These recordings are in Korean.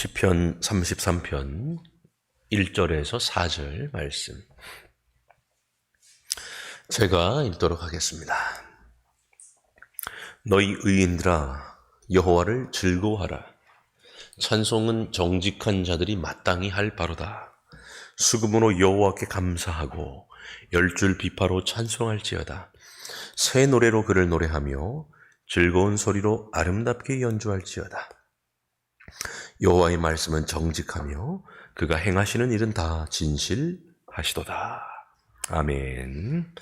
시편 33편 1절에서 4절 말씀. 제가 읽도록 하겠습니다. 너희 의인들아 여호와를 즐거워하라. 찬송은 정직한 자들이 마땅히 할 바로다. 수금으로 여호와께 감사하고 열줄 비파로 찬송할지어다. 새 노래로 그를 노래하며 즐거운 소리로 아름답게 연주할지어다. 여호와의 말씀은 정직하며 그가 행하시는 일은 다 진실하시도다. 아멘.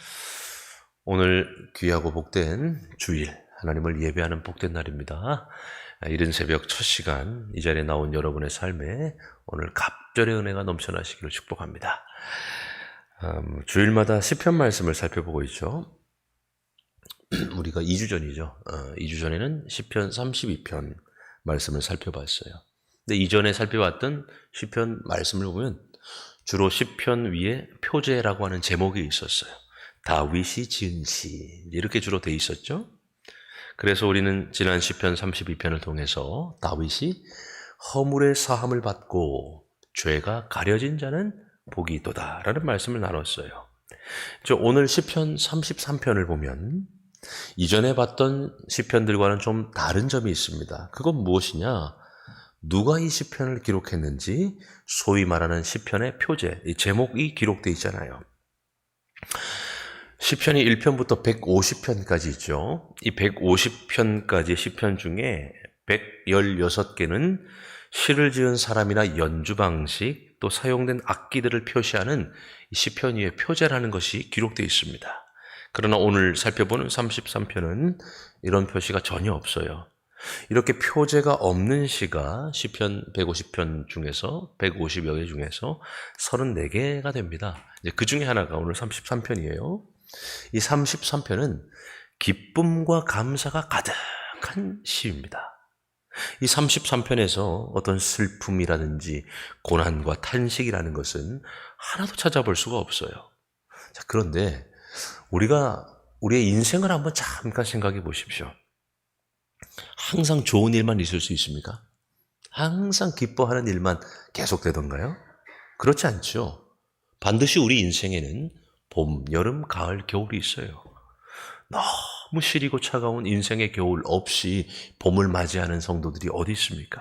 오늘 귀하고 복된 주일 하나님을 예배하는 복된 날입니다. 이른 새벽 첫 시간 이 자리에 나온 여러분의 삶에 오늘 갑절의 은혜가 넘쳐나시기를 축복합니다. 음, 주일마다 시편 말씀을 살펴보고 있죠. 우리가 2주 전이죠. 어, 2주 전에는 시편 32편 말씀을 살펴봤어요. 근데 이전에 살펴봤던 시편 말씀을 보면 주로 시편 위에 표제라고 하는 제목이 있었어요. 다윗이 지은 시 이렇게 주로 돼 있었죠. 그래서 우리는 지난 시편 32편을 통해서 다윗이 허물의 사함을 받고 죄가 가려진 자는 복이 있도다라는 말씀을 나눴어요. 저 오늘 시편 33편을 보면 이전에 봤던 시편들과는 좀 다른 점이 있습니다. 그건 무엇이냐? 누가 이 시편을 기록했는지 소위 말하는 시편의 표제, 이 제목이 기록되어 있잖아요. 시편이 1편부터 150편까지 있죠. 이 150편까지 시편 중에 116개는 시를 지은 사람이나 연주 방식 또 사용된 악기들을 표시하는 시편 위의 표제라는 것이 기록되어 있습니다. 그러나 오늘 살펴보는 33편은 이런 표시가 전혀 없어요. 이렇게 표제가 없는 시가 시편 150편 중에서 150여 개 중에서 34개가 됩니다. 이제 그 중에 하나가 오늘 33편이에요. 이 33편은 기쁨과 감사가 가득한 시입니다. 이 33편에서 어떤 슬픔이라든지 고난과 탄식이라는 것은 하나도 찾아볼 수가 없어요. 자, 그런데 우리가 우리의 인생을 한번 잠깐 생각해 보십시오. 항상 좋은 일만 있을 수 있습니까? 항상 기뻐하는 일만 계속되던가요? 그렇지 않죠. 반드시 우리 인생에는 봄, 여름, 가을, 겨울이 있어요. 너무 시리고 차가운 인생의 겨울 없이 봄을 맞이하는 성도들이 어디 있습니까?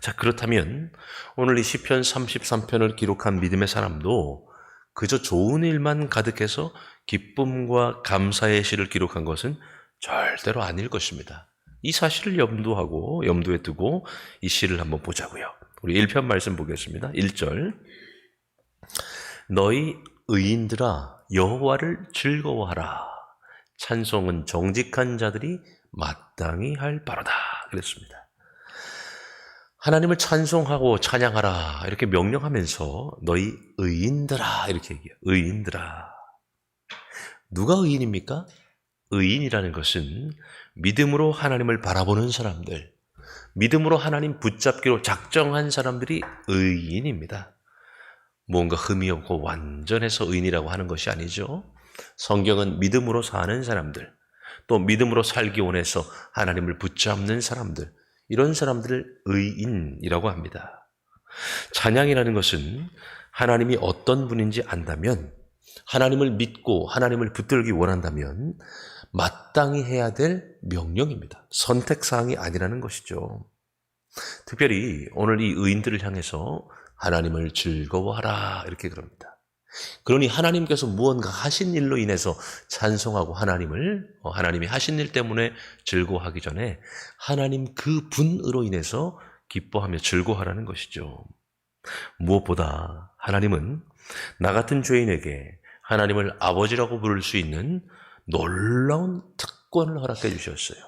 자, 그렇다면 오늘 이 시편 33편을 기록한 믿음의 사람도 그저 좋은 일만 가득해서 기쁨과 감사의 시를 기록한 것은 절대로 아닐 것입니다. 이 사실을 염두하고 염두에 두고 이 시를 한번 보자고요. 우리 1편 말씀 보겠습니다. 1절 너희 의인들아 여호와를 즐거워하라 찬송은 정직한 자들이 마땅히 할 바로다 그랬습니다. 하나님을 찬송하고 찬양하라 이렇게 명령하면서 너희 의인들아 이렇게 얘기해요. 의인들아 누가 의인입니까? 의인이라는 것은 믿음으로 하나님을 바라보는 사람들, 믿음으로 하나님 붙잡기로 작정한 사람들이 의인입니다. 뭔가 흠이 없고 완전해서 의인이라고 하는 것이 아니죠. 성경은 믿음으로 사는 사람들, 또 믿음으로 살기 원해서 하나님을 붙잡는 사람들, 이런 사람들을 의인이라고 합니다. 찬양이라는 것은 하나님이 어떤 분인지 안다면, 하나님을 믿고 하나님을 붙들기 원한다면, 마땅히 해야 될 명령입니다. 선택사항이 아니라는 것이죠. 특별히 오늘 이 의인들을 향해서 하나님을 즐거워하라 이렇게 그럽니다. 그러니 하나님께서 무언가 하신 일로 인해서 찬송하고 하나님을 어, 하나님이 하신 일 때문에 즐거워하기 전에 하나님 그 분으로 인해서 기뻐하며 즐거워하라는 것이죠. 무엇보다 하나님은 나 같은 죄인에게 하나님을 아버지라고 부를 수 있는 놀라운 특권을 허락해 주셨어요.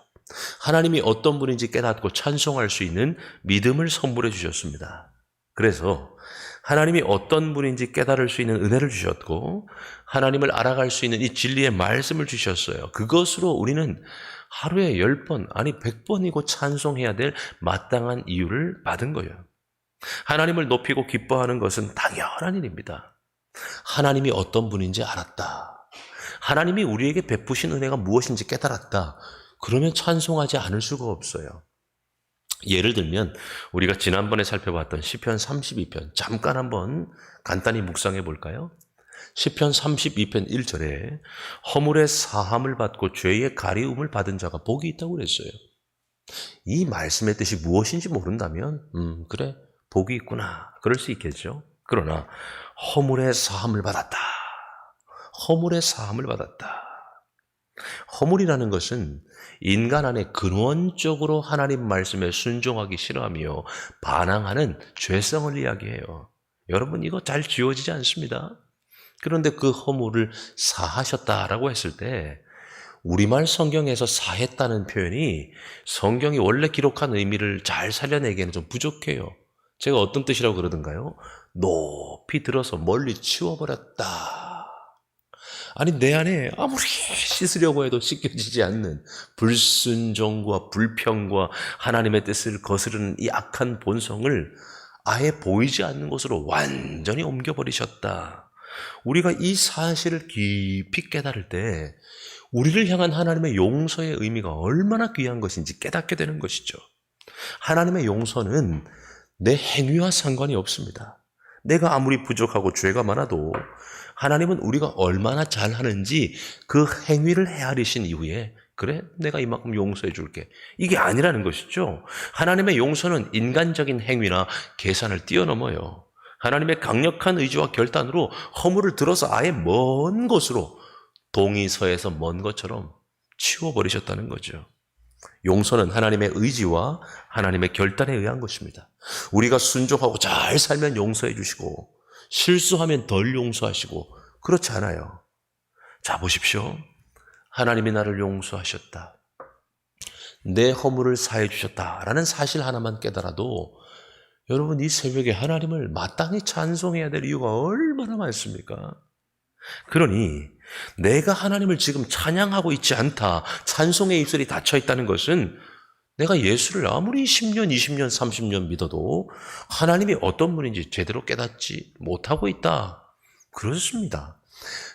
하나님이 어떤 분인지 깨닫고 찬송할 수 있는 믿음을 선물해 주셨습니다. 그래서 하나님이 어떤 분인지 깨달을 수 있는 은혜를 주셨고 하나님을 알아갈 수 있는 이 진리의 말씀을 주셨어요. 그것으로 우리는 하루에 열번 아니 백 번이고 찬송해야 될 마땅한 이유를 받은 거예요. 하나님을 높이고 기뻐하는 것은 당연한 일입니다. 하나님이 어떤 분인지 알았다. 하나님이 우리에게 베푸신 은혜가 무엇인지 깨달았다. 그러면 찬송하지 않을 수가 없어요. 예를 들면 우리가 지난번에 살펴봤던 시편 32편 잠깐 한번 간단히 묵상해 볼까요? 시편 32편 1절에 허물의 사함을 받고 죄의 가리움을 받은 자가 복이 있다고 그랬어요. 이 말씀의 뜻이 무엇인지 모른다면 음 그래 복이 있구나 그럴 수 있겠죠. 그러나 허물의 사함을 받았다. 허물의 사함을 받았다. 허물이라는 것은 인간 안에 근원적으로 하나님 말씀에 순종하기 싫어하며 반항하는 죄성을 이야기해요. 여러분 이거 잘 지워지지 않습니다. 그런데 그 허물을 사하셨다라고 했을 때 우리말 성경에서 사했다는 표현이 성경이 원래 기록한 의미를 잘 살려내기에는 좀 부족해요. 제가 어떤 뜻이라고 그러던가요? 높이 들어서 멀리 치워버렸다. 아니, 내 안에 아무리 씻으려고 해도 씻겨지지 않는 불순종과 불평과 하나님의 뜻을 거스르는 이 악한 본성을 아예 보이지 않는 곳으로 완전히 옮겨버리셨다. 우리가 이 사실을 깊이 깨달을 때 우리를 향한 하나님의 용서의 의미가 얼마나 귀한 것인지 깨닫게 되는 것이죠. 하나님의 용서는 내 행위와 상관이 없습니다. 내가 아무리 부족하고 죄가 많아도 하나님은 우리가 얼마나 잘하는지 그 행위를 헤아리신 이후에 그래 내가 이만큼 용서해 줄게 이게 아니라는 것이죠. 하나님의 용서는 인간적인 행위나 계산을 뛰어넘어요. 하나님의 강력한 의지와 결단으로 허물을 들어서 아예 먼 곳으로 동의서에서 먼 것처럼 치워버리셨다는 거죠. 용서는 하나님의 의지와 하나님의 결단에 의한 것입니다. 우리가 순종하고 잘 살면 용서해 주시고 실수하면 덜 용서하시고 그렇지 않아요. 자 보십시오. 하나님이 나를 용서하셨다. 내 허물을 사해 주셨다라는 사실 하나만 깨달아도 여러분 이 새벽에 하나님을 마땅히 찬송해야 될 이유가 얼마나 많습니까? 그러니 내가 하나님을 지금 찬양하고 있지 않다. 찬송의 입술이 닫혀 있다는 것은 내가 예수를 아무리 10년, 20년, 30년 믿어도 하나님이 어떤 분인지 제대로 깨닫지 못하고 있다. 그렇습니다.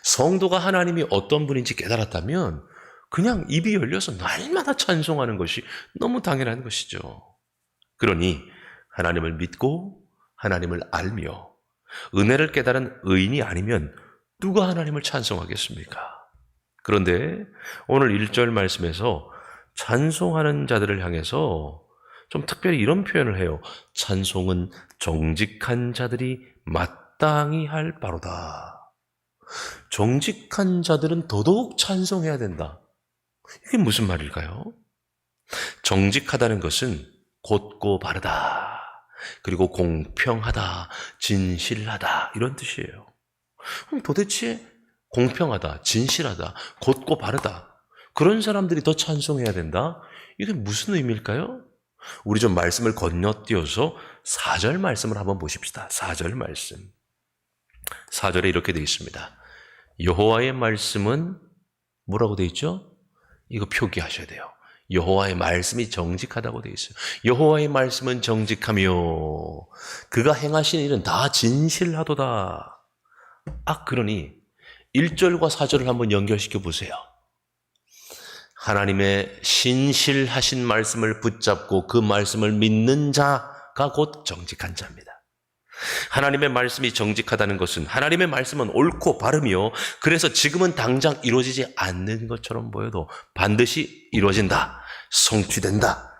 성도가 하나님이 어떤 분인지 깨달았다면 그냥 입이 열려서 날마다 찬송하는 것이 너무 당연한 것이죠. 그러니 하나님을 믿고 하나님을 알며 은혜를 깨달은 의인이 아니면 누가 하나님을 찬송하겠습니까? 그런데 오늘 1절 말씀에서 찬송하는 자들을 향해서 좀 특별히 이런 표현을 해요. 찬송은 정직한 자들이 마땅히 할 바로다. 정직한 자들은 더더욱 찬송해야 된다. 이게 무슨 말일까요? 정직하다는 것은 곧고 바르다. 그리고 공평하다, 진실하다, 이런 뜻이에요. 그럼 도대체 공평하다, 진실하다, 곧고 바르다. 그런 사람들이 더 찬송해야 된다? 이게 무슨 의미일까요? 우리 좀 말씀을 건너뛰어서 4절 말씀을 한번 보십시다. 4절 말씀. 4절에 이렇게 되어 있습니다. 여호와의 말씀은 뭐라고 되어 있죠? 이거 표기하셔야 돼요. 여호와의 말씀이 정직하다고 되어 있어요. 여호와의 말씀은 정직하며 그가 행하신 일은 다 진실하도다. 아 그러니 1절과 4절을 한번 연결시켜 보세요. 하나님의 신실하신 말씀을 붙잡고 그 말씀을 믿는 자가 곧 정직한 자입니다. 하나님의 말씀이 정직하다는 것은 하나님의 말씀은 옳고 바르며 그래서 지금은 당장 이루어지지 않는 것처럼 보여도 반드시 이루어진다. 성취된다.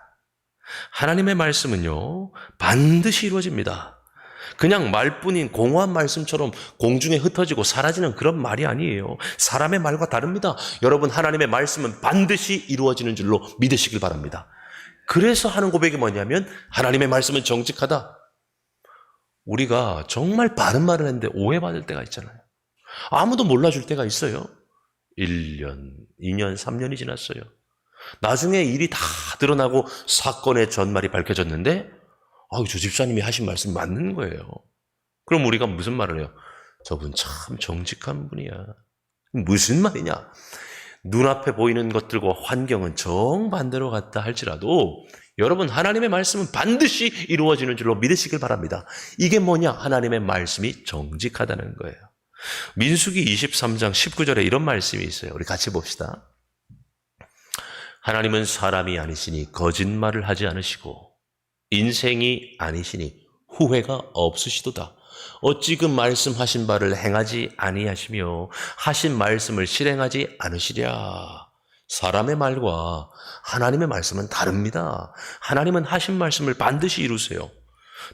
하나님의 말씀은요, 반드시 이루어집니다. 그냥 말뿐인 공허한 말씀처럼 공중에 흩어지고 사라지는 그런 말이 아니에요. 사람의 말과 다릅니다. 여러분, 하나님의 말씀은 반드시 이루어지는 줄로 믿으시길 바랍니다. 그래서 하는 고백이 뭐냐면, 하나님의 말씀은 정직하다. 우리가 정말 바른 말을 했는데 오해받을 때가 있잖아요. 아무도 몰라줄 때가 있어요. 1년, 2년, 3년이 지났어요. 나중에 일이 다 드러나고 사건의 전말이 밝혀졌는데, 아우, 저 집사님이 하신 말씀 맞는 거예요. 그럼 우리가 무슨 말을 해요? 저분 참 정직한 분이야. 무슨 말이냐? 눈앞에 보이는 것들과 환경은 정반대로 갔다 할지라도 여러분 하나님의 말씀은 반드시 이루어지는 줄로 믿으시길 바랍니다. 이게 뭐냐? 하나님의 말씀이 정직하다는 거예요. 민수기 23장 19절에 이런 말씀이 있어요. 우리 같이 봅시다. 하나님은 사람이 아니시니 거짓말을 하지 않으시고 인생이 아니시니 후회가 없으시도다. 어찌 그 말씀하신 바를 행하지 아니하시며 하신 말씀을 실행하지 않으시랴. 사람의 말과 하나님의 말씀은 다릅니다. 하나님은 하신 말씀을 반드시 이루세요.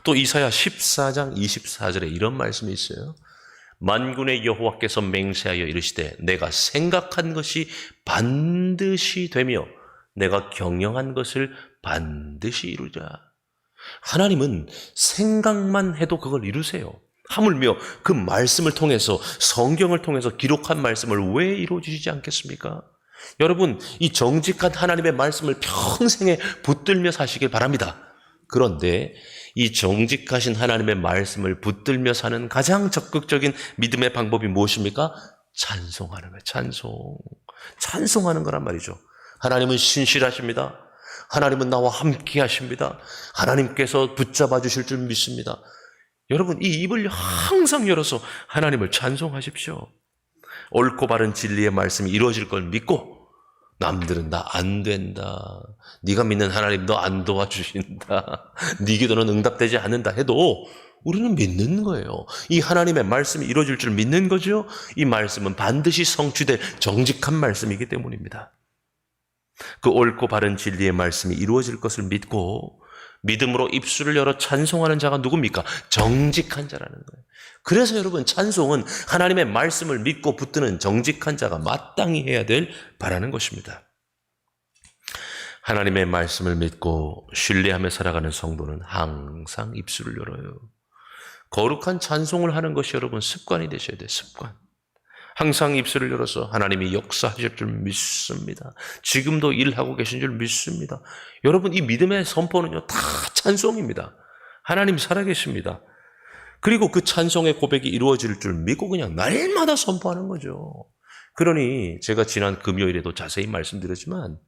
또 이사야 14장 24절에 이런 말씀이 있어요. 만군의 여호와께서 맹세하여 이르시되 내가 생각한 것이 반드시 되며 내가 경영한 것을 반드시 이루리라. 하나님은 생각만 해도 그걸 이루세요. 하물며 그 말씀을 통해서 성경을 통해서 기록한 말씀을 왜 이루어 주시지 않겠습니까? 여러분, 이 정직한 하나님의 말씀을 평생에 붙들며 사시길 바랍니다. 그런데 이 정직하신 하나님의 말씀을 붙들며 사는 가장 적극적인 믿음의 방법이 무엇입니까? 찬송하는 거예요. 찬송. 찬송하는 거란 말이죠. 하나님은 신실하십니다. 하나님은 나와 함께 하십니다. 하나님께서 붙잡아 주실 줄 믿습니다. 여러분, 이 입을 항상 열어서 하나님을 찬송하십시오. 옳고 바른 진리의 말씀이 이루어질 걸 믿고 남들은 나 안 된다. 네가 믿는 하나님 너 안 도와주신다. 네 기도는 응답되지 않는다 해도 우리는 믿는 거예요. 이 하나님의 말씀이 이루어질 줄 믿는 거죠. 이 말씀은 반드시 성취될 정직한 말씀이기 때문입니다. 그 옳고 바른 진리의 말씀이 이루어질 것을 믿고 믿음으로 입술을 열어 찬송하는 자가 누굽니까? 정직한 자라는 거예요. 그래서 여러분 찬송은 하나님의 말씀을 믿고 붙드는 정직한 자가 마땅히 해야 될 바라는 것입니다. 하나님의 말씀을 믿고 신뢰하며 살아가는 성도는 항상 입술을 열어요. 거룩한 찬송을 하는 것이 여러분 습관이 되셔야 돼요. 습관. 항상 입술을 열어서 하나님이 역사하실 줄 믿습니다. 지금도 일하고 계신 줄 믿습니다. 여러분 이 믿음의 선포는요 다 찬송입니다. 하나님 살아계십니다. 그리고 그 찬송의 고백이 이루어질 줄 믿고 그냥 날마다 선포하는 거죠. 그러니 제가 지난 금요일에도 자세히 말씀드렸지만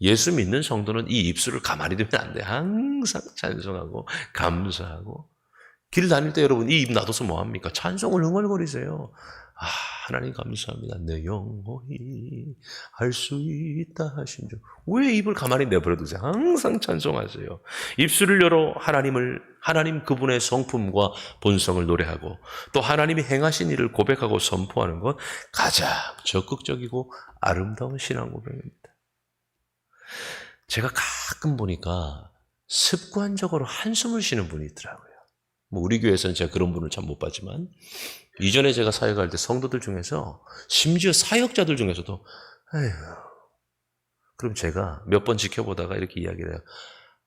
예수 믿는 성도는 이 입술을 가만히 두면 안 돼. 항상 찬송하고 감사하고 길 다닐 때 여러분 이 입 놔둬서 뭐 합니까? 찬송을 흥얼거리세요. 아, 하나님 감사합니다. 내 영혼이 할수 있다 하신 줄. 왜 입을 가만히 내버려 두세요? 항상 찬송하세요. 입술을 열어 하나님을, 하나님 그분의 성품과 본성을 노래하고 또 하나님이 행하신 일을 고백하고 선포하는 것 가장 적극적이고 아름다운 신앙 고백입니다. 제가 가끔 보니까 습관적으로 한숨을 쉬는 분이 있더라고요. 뭐 우리 교회에서는 제가 그런 분을 참 못 봤지만 이전에 제가 사역할 때 성도들 중에서 심지어 사역자들 중에서도 에휴 그럼 제가 몇 번 지켜보다가 이렇게 이야기를 해요.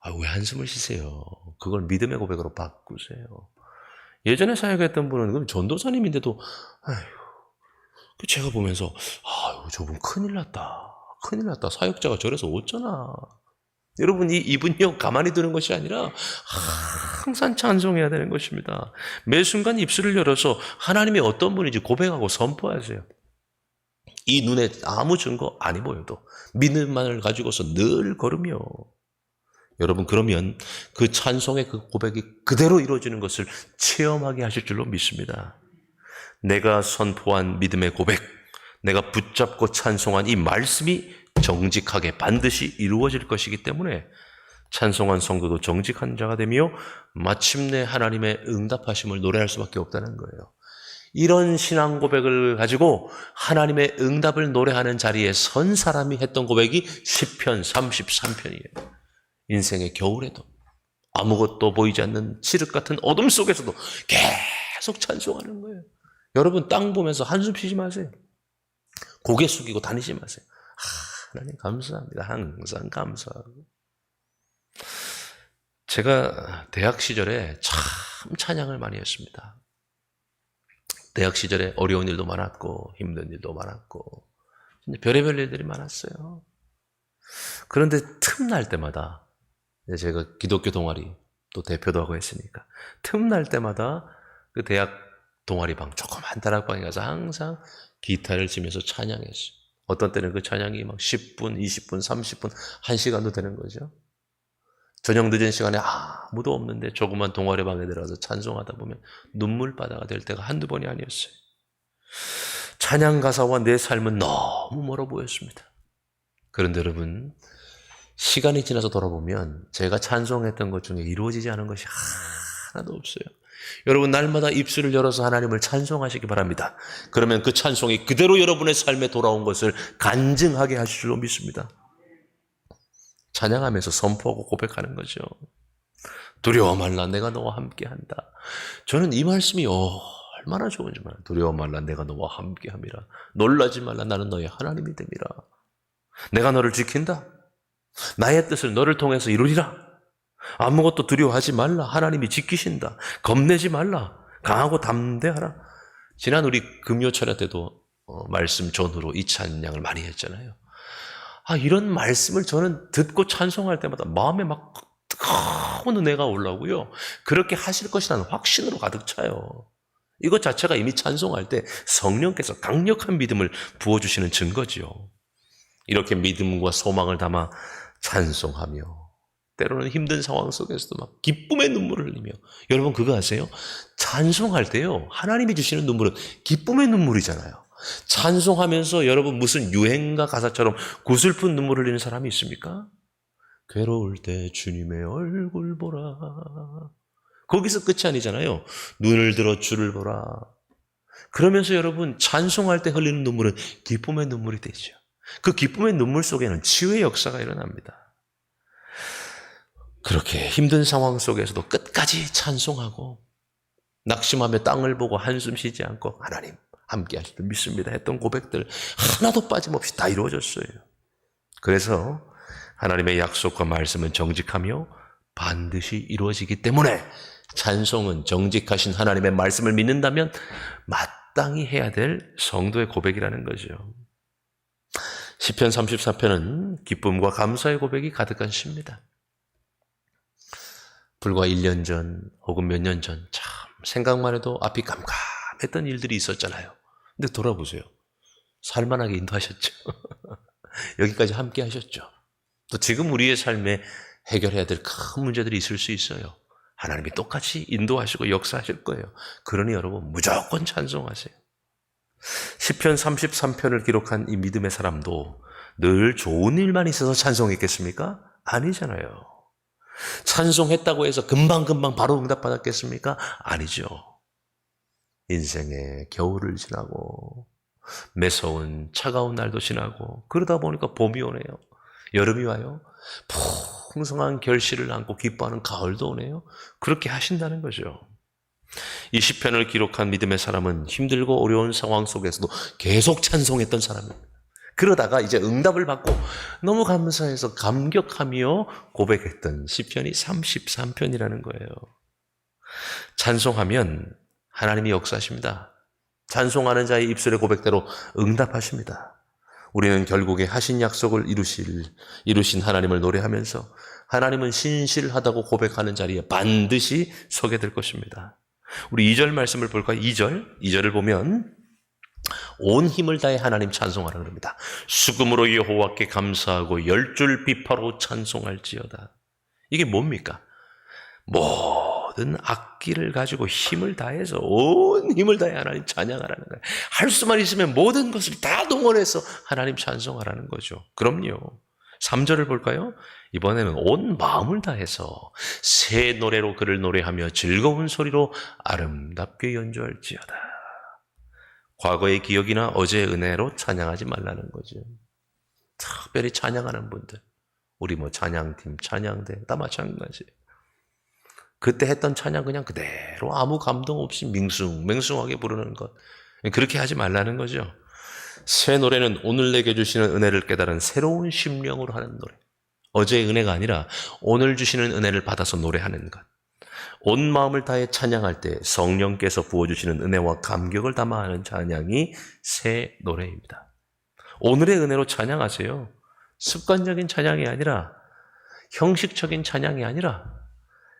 아, 왜 한숨을 쉬세요? 그걸 믿음의 고백으로 바꾸세요. 예전에 사역했던 분은 그럼 전도사님인데도 아휴 그 제가 보면서 아유 저분 큰일 났다. 큰일 났다. 사역자가 저래서 어쩌나. 여러분, 이, 이분요, 가만히 두는 것이 아니라 항상 찬송해야 되는 것입니다. 매 순간 입술을 열어서 하나님이 어떤 분인지 고백하고 선포하세요. 이 눈에 아무 증거 아니 보여도 믿음만을 가지고서 늘 걸으며 여러분 그러면 그 찬송의 그 고백이 그대로 이루어지는 것을 체험하게 하실 줄로 믿습니다. 내가 선포한 믿음의 고백, 내가 붙잡고 찬송한 이 말씀이 정직하게 반드시 이루어질 것이기 때문에 찬송한 성도도 정직한 자가 되며 마침내 하나님의 응답하심을 노래할 수밖에 없다는 거예요. 이런 신앙 고백을 가지고 하나님의 응답을 노래하는 자리에 선 사람이 했던 고백이 10편 33편이에요. 인생의 겨울에도 아무것도 보이지 않는 칠흑 같은 어둠 속에서도 계속 찬송하는 거예요. 여러분 땅 보면서 한숨 쉬지 마세요. 고개 숙이고 다니지 마세요. 하 나님 감사합니다. 항상 감사하고. 제가 대학 시절에 참 찬양을 많이 했습니다. 대학 시절에 어려운 일도 많았고 힘든 일도 많았고 별의별 일들이 많았어요. 그런데 틈 날 때마다 제가 기독교 동아리 또 대표도 하고 했으니까 틈 날 때마다 그 대학 동아리 방 조그만 다락방에 가서 항상 기타를 치면서 찬양했어요. 어떤 때는 그 찬양이 막 10분, 20분, 30분, 1시간도 되는 거죠. 저녁 늦은 시간에 아무도 없는데 조그만 동아리 방에 들어가서 찬송하다 보면 눈물바다가 될 때가 한두 번이 아니었어요. 찬양 가사와 내 삶은 너무 멀어 보였습니다. 그런데 여러분, 시간이 지나서 돌아보면 제가 찬송했던 것 중에 이루어지지 않은 것이 하나도 없어요. 여러분 날마다 입술을 열어서 하나님을 찬송하시기 바랍니다. 그러면 그 찬송이 그대로 여러분의 삶에 돌아온 것을 간증하게 하실 줄로 믿습니다. 찬양하면서 선포하고 고백하는 거죠. 두려워 말라 내가 너와 함께 한다. 저는 이 말씀이 어, 얼마나 좋은지 몰라요. 두려워 말라 내가 너와 함께 함이라. 놀라지 말라 나는 너의 하나님이 됨이라. 내가 너를 지킨다. 나의 뜻을 너를 통해서 이루리라. 아무것도 두려워하지 말라. 하나님이 지키신다. 겁내지 말라. 강하고 담대하라. 지난 우리 금요 철야 때도 어, 말씀 전후로 이 찬양을 많이 했잖아요. 아, 이런 말씀을 저는 듣고 찬송할 때마다 마음에 막 뜨거운 은혜가 올라오고요. 그렇게 하실 것이라는 확신으로 가득 차요. 이것 자체가 이미 찬송할 때 성령께서 강력한 믿음을 부어주시는 증거지요. 이렇게 믿음과 소망을 담아 찬송하며 때로는 힘든 상황 속에서도 막 기쁨의 눈물을 흘리며 여러분 그거 아세요? 찬송할 때요 하나님이 주시는 눈물은 기쁨의 눈물이잖아요. 찬송하면서 여러분 무슨 유행가 가사처럼 구슬픈 눈물 흘리는 사람이 있습니까? 괴로울 때 주님의 얼굴 보라. 거기서 끝이 아니잖아요. 눈을 들어 주를 보라. 그러면서 여러분 찬송할 때 흘리는 눈물은 기쁨의 눈물이 되죠. 그 기쁨의 눈물 속에는 치유의 역사가 일어납니다. 그렇게 힘든 상황 속에서도 끝까지 찬송하고 낙심하며 땅을 보고 한숨 쉬지 않고 하나님 함께 하실 줄 믿습니다 했던 고백들 하나도 빠짐없이 다 이루어졌어요. 그래서 하나님의 약속과 말씀은 정직하며 반드시 이루어지기 때문에 찬송은 정직하신 하나님의 말씀을 믿는다면 마땅히 해야 될 성도의 고백이라는 거죠. 시편 34편은 기쁨과 감사의 고백이 가득한 시입니다. 불과 1년 전 혹은 몇 년 전 참 생각만 해도 앞이 깜깜했던 일들이 있었잖아요. 근데 돌아보세요. 살만하게 인도하셨죠. 여기까지 함께 하셨죠. 또 지금 우리의 삶에 해결해야 될 큰 문제들이 있을 수 있어요. 하나님이 똑같이 인도하시고 역사하실 거예요. 그러니 여러분 무조건 찬송하세요. 시편 33편을 기록한 이 믿음의 사람도 늘 좋은 일만 있어서 찬송했겠습니까? 아니잖아요. 찬송했다고 해서 금방금방 바로 응답받았겠습니까? 아니죠. 인생의 겨울을 지나고 매서운 차가운 날도 지나고 그러다 보니까 봄이 오네요. 여름이 와요. 풍성한 결실을 안고 기뻐하는 가을도 오네요. 그렇게 하신다는 거죠. 이 시편을 기록한 믿음의 사람은 힘들고 어려운 상황 속에서도 계속 찬송했던 사람입니다. 그러다가 이제 응답을 받고 너무 감사해서 감격하며 고백했던 시편이 33편이라는 거예요. 찬송하면 하나님이 역사하십니다. 찬송하는 자의 입술의 고백대로 응답하십니다. 우리는 결국에 하신 약속을 이루실, 이루신 하나님을 노래하면서 하나님은 신실하다고 고백하는 자리에 반드시 서게 될 것입니다. 우리 2절 말씀을 볼까요? 2절. 2절을 보면 온 힘을 다해 하나님 찬송하라 그럽니다. 수금으로 여호와께 감사하고 열 줄 비파로 찬송할지어다. 이게 뭡니까? 모든 악기를 가지고 힘을 다해서 온 힘을 다해 하나님 찬양하라는 거예요. 할 수만 있으면 모든 것을 다 동원해서 하나님 찬송하라는 거죠. 그럼요. 3절을 볼까요? 이번에는 온 마음을 다해서 새 노래로 그를 노래하며 즐거운 소리로 아름답게 연주할지어다. 과거의 기억이나 어제의 은혜로 찬양하지 말라는 거죠. 특별히 찬양하는 분들. 우리 뭐 찬양팀, 찬양대 다 마찬가지예요. 그때 했던 찬양 그냥 그대로 아무 감동 없이 밍숭, 맹숭하게 부르는 것. 그렇게 하지 말라는 거죠. 새 노래는 오늘 내게 주시는 은혜를 깨달은 새로운 심령으로 하는 노래. 어제의 은혜가 아니라 오늘 주시는 은혜를 받아서 노래하는 것. 온 마음을 다해 찬양할 때 성령께서 부어주시는 은혜와 감격을 담아 하는 찬양이 새 노래입니다. 오늘의 은혜로 찬양하세요. 습관적인 찬양이 아니라 형식적인 찬양이 아니라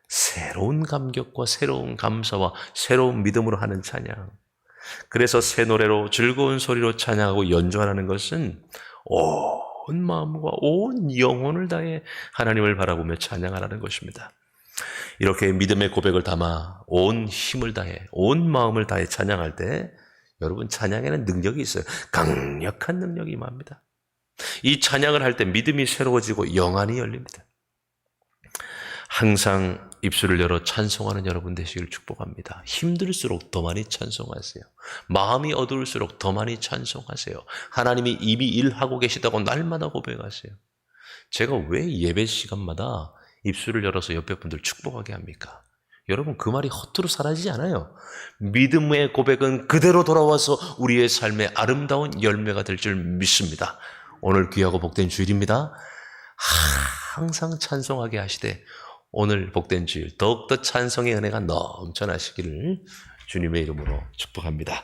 새로운 감격과 새로운 감사와 새로운 믿음으로 하는 찬양. 그래서 새 노래로 즐거운 소리로 찬양하고 연주하는 것은 온 마음과 온 영혼을 다해 하나님을 바라보며 찬양하라는 것입니다. 이렇게 믿음의 고백을 담아 온 힘을 다해, 온 마음을 다해 찬양할 때 여러분 찬양에는 능력이 있어요. 강력한 능력이 임합니다. 이 찬양을 할 때 믿음이 새로워지고 영안이 열립니다. 항상 입술을 열어 찬송하는 여러분 되시길 축복합니다. 힘들수록 더 많이 찬송하세요. 마음이 어두울수록 더 많이 찬송하세요. 하나님이 이미 일하고 계시다고 날마다 고백하세요. 제가 왜 예배 시간마다 입술을 열어서 옆에 분들 축복하게 합니까? 여러분 그 말이 허투루 사라지지 않아요. 믿음의 고백은 그대로 돌아와서 우리의 삶의 아름다운 열매가 될 줄 믿습니다. 오늘 귀하고 복된 주일입니다. 항상 찬송하게 하시되 오늘 복된 주일 더욱더 찬송의 은혜가 넘쳐나시기를 주님의 이름으로 축복합니다.